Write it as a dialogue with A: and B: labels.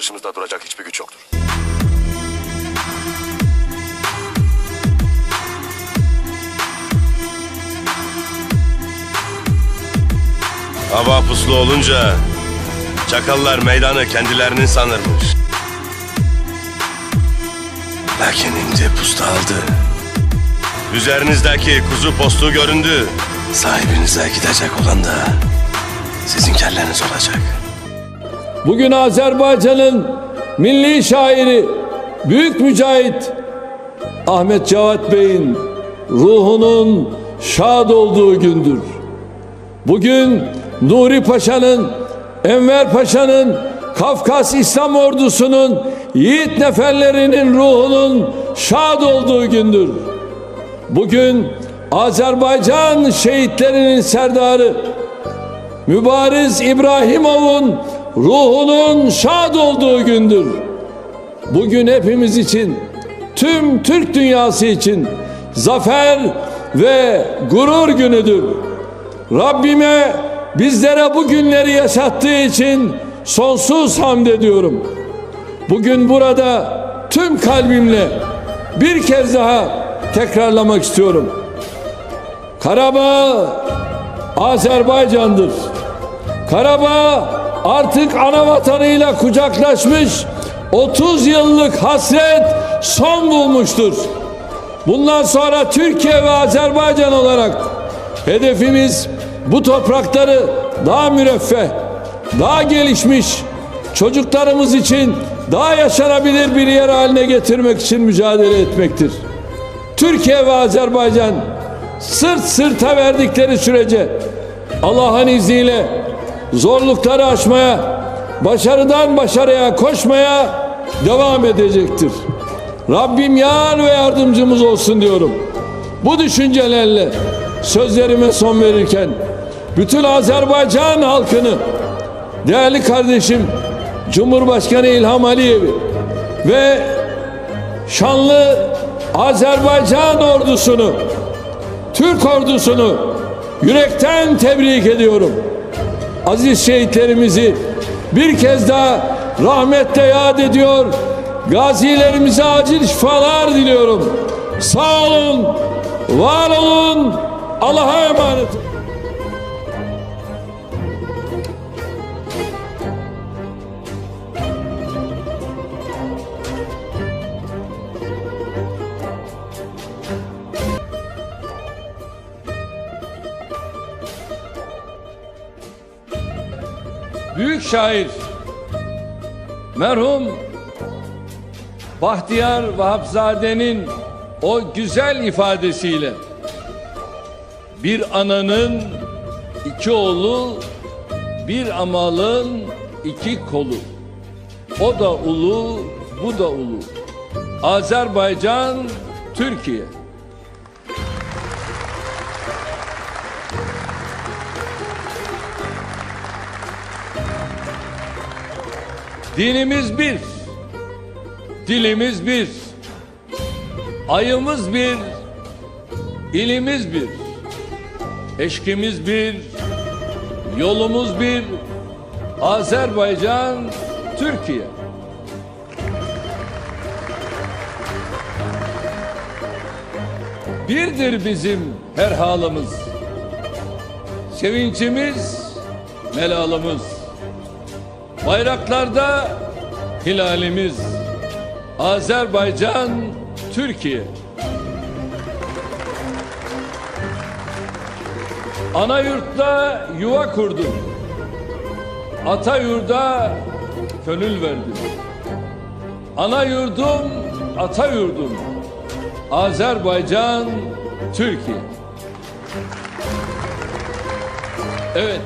A: karşımızda duracak hiçbir güç yoktur.
B: Hava puslu olunca çakallar meydanı kendilerinin sanırmış. Lakin indi pusta aldı. Üzerinizdeki kuzu postu göründü. Sahibinize gidecek olan da sizin kelleniz olacak.
C: Bugün Azerbaycan'ın milli şairi, büyük mücahit Ahmet Cevat Bey'in ruhunun şad olduğu gündür. Bugün Nuri Paşa'nın, Enver Paşa'nın, Kafkas İslam ordusunun yiğit neferlerinin ruhunun şad olduğu gündür. Bugün Azerbaycan şehitlerinin serdarı Mübariz İbrahimov'un ruhunun şad olduğu gündür. Bugün hepimiz için, tüm Türk dünyası için zafer ve gurur günüdür. Rabbime bizlere bu günleri yaşattığı için sonsuz hamd ediyorum. Bugün burada tüm kalbimle bir kez daha tekrarlamak istiyorum. Karabağ Azerbaycan'dır. Karabağ artık ana vatanıyla kucaklaşmış 30 yıllık hasret son bulmuştur. Bundan sonra Türkiye ve Azerbaycan olarak hedefimiz bu toprakları daha müreffeh, daha gelişmiş, çocuklarımız için daha yaşanabilir bir yer haline getirmek için mücadele etmektir. Türkiye ve Azerbaycan sırt sırta verdikleri sürece Allah'ın izniyle zorlukları aşmaya, başarıdan başarıya koşmaya devam edecektir. Rabbim yar ve yardımcımız olsun diyorum. Bu düşüncelerle sözlerime son verirken bütün Azerbaycan halkını değerli kardeşim Cumhurbaşkanı İlham Aliyev'i ve şanlı Azerbaycan ordusunu Türk ordusunu yürekten tebrik ediyorum. Aziz şehitlerimizi bir kez daha rahmetle yad ediyor. Gazilerimize acil şifalar diliyorum. Sağ olun, var olun, Allah'a emanet olun. Büyük şair merhum Bahtiyar Vahapzade'nin o güzel ifadesiyle bir ananın iki oğlu bir amalın iki kolu. O da ulu bu da ulu. Azerbaycan Türkiye Dinimiz bir, dilimiz bir, ayımız bir, ilimiz bir, eşkimiz bir, yolumuz bir, Azerbaycan, Türkiye. Birdir bizim her halımız, sevincimiz, melalımız. Bayraklarda hilalimiz Azerbaycan, Türkiye. Ana yurtta yuva kurdum. Ata yurda gönül verdim. Ana yurdum, ata yurdum. Azerbaycan, Türkiye. Evet,